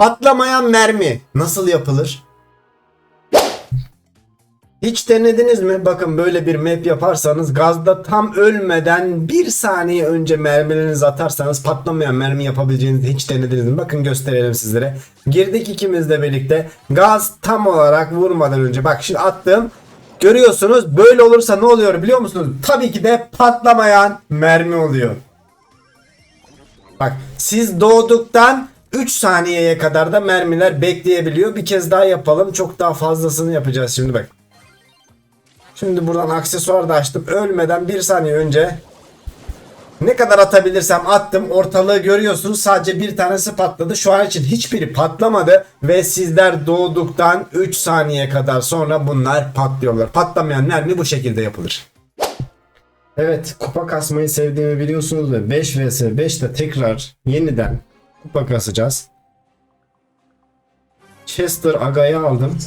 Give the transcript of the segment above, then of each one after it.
Patlamayan mermi nasıl yapılır? Hiç denediniz mi? Bakın böyle bir map yaparsanız gazda tam ölmeden bir saniye önce mermilerinizi atarsanız patlamayan mermi yapabileceğinizi hiç denediniz mi? Bakın gösterelim sizlere. Girdik ikimiz de birlikte. Gaz tam olarak vurmadan önce bak şimdi attım. Görüyorsunuz böyle olursa ne oluyor biliyor musunuz? Tabii ki de patlamayan mermi oluyor. Bak siz doğduktan 3 saniyeye kadar da mermiler bekleyebiliyor. Bir kez daha yapalım. Çok daha fazlasını yapacağız şimdi bak. Şimdi buradan aksesuar da açtım. Ölmeden bir saniye önce ne kadar atabilirsem attım. Ortalığı görüyorsunuz. Sadece bir tanesi patladı. Şu an için hiçbiri patlamadı. Ve sizler doğduktan 3 saniye kadar sonra bunlar patlıyorlar. Patlamayan mermi bu şekilde yapılır. Evet kupa kasmayı sevdiğimi biliyorsunuz ve 5 vs 5'te tekrar yeniden kupa kasacağız. Chester Aga'yı aldım.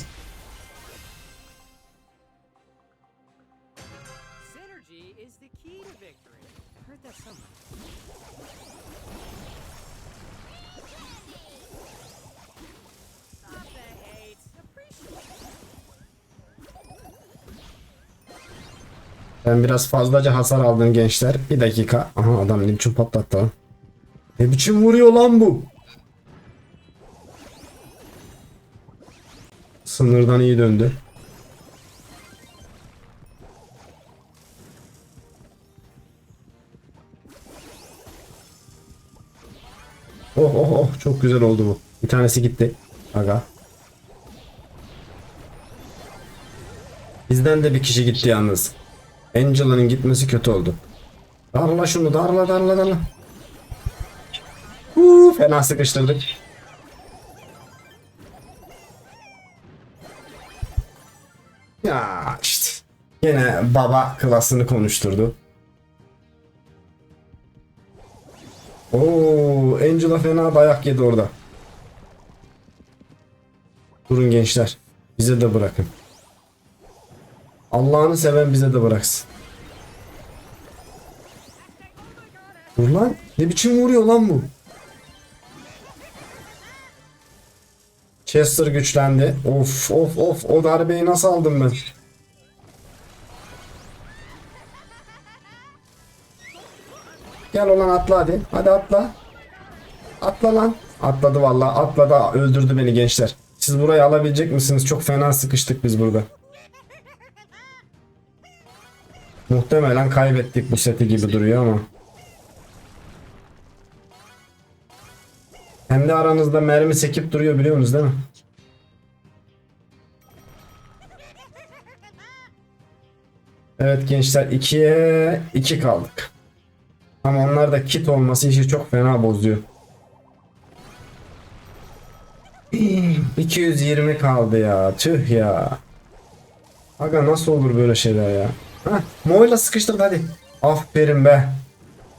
Ben biraz fazlaca hasar aldım gençler. Bir dakika. Aha adam biçim patlattı. Ne biçim vuruyor lan bu? Sınırdan iyi döndü. Oh oh oh çok güzel oldu bu. Bir tanesi gitti. Aga. Bizden de bir kişi gitti yalnız. Angela'nın gitmesi kötü oldu. Darla şunu darla darla darla. Fena sıkıştırdık. Ya işte. Yine baba klasını konuşturdu. Oo, Angela fena dayak yedi orada. Durun gençler. Bize de bırakın. Allah'ını seven bize de bıraksın. Dur lan. Ne biçim vuruyor lan bu? Chester güçlendi. Of of of. O darbeyi nasıl aldım ben? Gel olan atla hadi. Hadi atla. Atla lan. Atladı vallahi. Atladı. Öldürdü beni gençler. Siz burayı alabilecek misiniz? Çok fena sıkıştık biz burada. Muhtemelen kaybettik bu seti gibi duruyor ama. Kendi aranızda mermi sekip duruyor biliyor musunuz değil mi? Evet gençler 2'ye 2 kaldık. Ama onlar da kit olması işi çok fena bozuyor. 220 kaldı ya. Tüh ya. Aga nasıl olur böyle şeyler ya? Heh, Mo'yla sıkıştırdı hadi. Aferin be.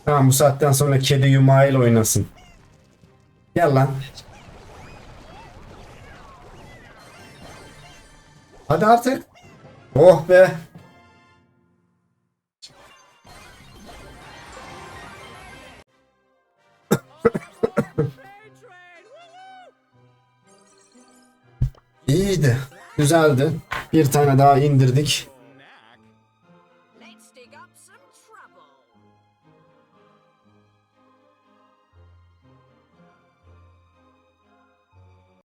Tamam bu saatten sonra kedi yumağıyla oynasın. Gel lan. Hadi artık. Oh be. İyiydi. Güzeldi. Bir tane daha indirdik.